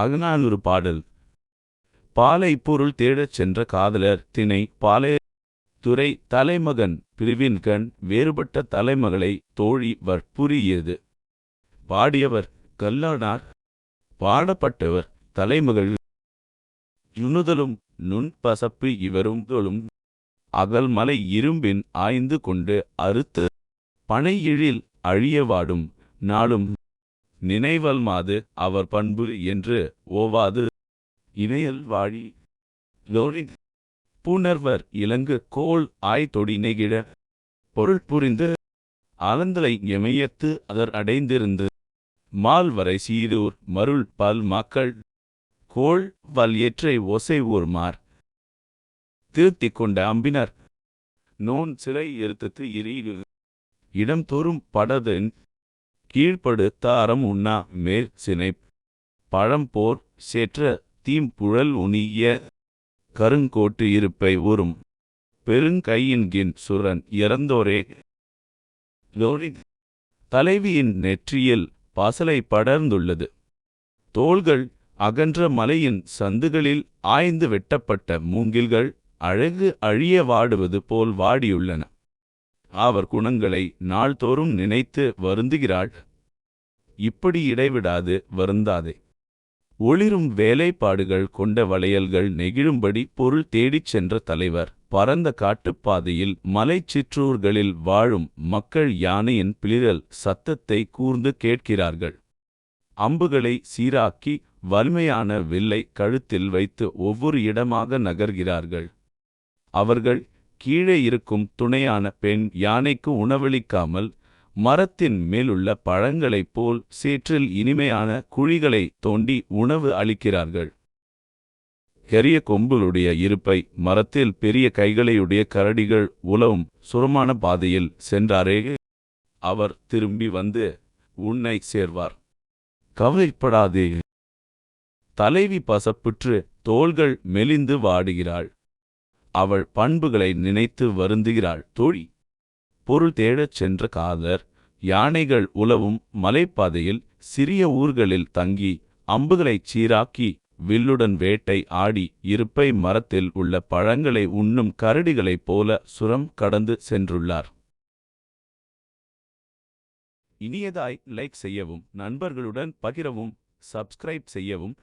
அகநானூறு பாடல். பாலை பொருள் தேடச் சென்ற காதலர் திணை பாலை துறை தலைமகன் பிரிவின்கண் வேறுபட்ட தலைமகளை தோழி வற்புரியது பாடியவர் கல்லானார். பாடப்பட்டவர் தலைமகள். யுணுதலும் நுண் பசப்பு இவரும் தொழும். அகல்மலை இரும்பின் ஆய்ந்து கொண்டு அறுத்து பனையிழில் அழியவாடும் நாளும் நினைவல்மாது அவர் பண்பு என்று ஓவாது. இணையல் வாழி லோரி புணர்வர் இலங்கு கோள் ஆய்தொடி நெகிழ பொருள் புரிந்து அலந்தலை எமையத்து அதர் அடைந்திருந்து. மால்வரை சீரூர் மருள் பல் மக்கள் கோள் வல் ஏற்றை ஒசை ஊர்மார் திருத்திக் கொண்ட அம்பினர் நோன் சிறை இருத்தத்து இரு இடம் தோறும் படதன் கீழ்ப்படு தாரம் உண்ணா மேல் சினை. பழம்போர் சேற்ற தீம் புழல் கருங்கோட்டு இருப்பை உறும். பெருங்கையின்கின் சுரன் இறந்தோரே. லோரி தலைவியின் நெற்றியில் பசலை படர்ந்துள்ளது. தோள்கள் அகன்ற மலையின் சந்துகளில் ஆய்ந்து வெட்டப்பட்ட மூங்கில்கள் அழகு அழிய வாடுவது போல் வாடியுள்ளன. அவர் குணங்களை நாள்தோறும் நினைத்து வருந்துகிறாள். இப்படி இடைவிடாது வருந்தாதே. ஒளிரும் வேலைப்பாடுகள் கொண்ட வளையல்கள் நெகிழும்படி பொருள் தேடிச் சென்ற தலைவர். பரந்த காட்டுப்பாதையில் மலைச் சிற்றூர்களில் வாழும் மக்கள் யானையின் பிளிரல் சத்தத்தை கூர்ந்து கேட்கிறார்கள். அம்புகளை சீராக்கி வலிமையான வில்லை கழுத்தில் வைத்து ஒவ்வொரு இடமாக நகர்கிறார்கள். அவர்கள் கீழே இருக்கும் துணையான பெண் யானைக்கு உணவளிக்காமல் மரத்தின் மேலுள்ள பழங்களைப் போல் சேற்றில் இனிமையான குழிகளை தோண்டி உணவு அளிக்கிறார்கள். கரிய கொம்புகளுடைய இருப்பை மரத்தில் பெரிய கைகளையுடைய கரடிகள் உலவும் சுரமான பாதையில் சென்றாரே. அவர் திரும்பி வந்து உன்னை சேர்வார். கவலைப்படாதே. தலைவி பசப்புற்று தோள்கள் மெலிந்து வாடுகிறாள். அவள் பண்புகளை நினைத்து வருந்துகிறாள். தோழி. பொருள் தேடச் சென்ற காதர் யானைகள் உலவும் மலைப்பாதையில் சிறிய ஊர்களில் தங்கி அம்புகளைச் சீராக்கி வில்லுடன் வேட்டை ஆடி இருப்பை மரத்தில் உள்ள பழங்களை உண்ணும் கரடிகளைப் போல சுரம் கடந்து சென்றுள்ளார். இனியதாய் லைக் செய்யவும் நண்பர்களுடன் பகிரவும் சப்ஸ்கிரைப் செய்யவும்.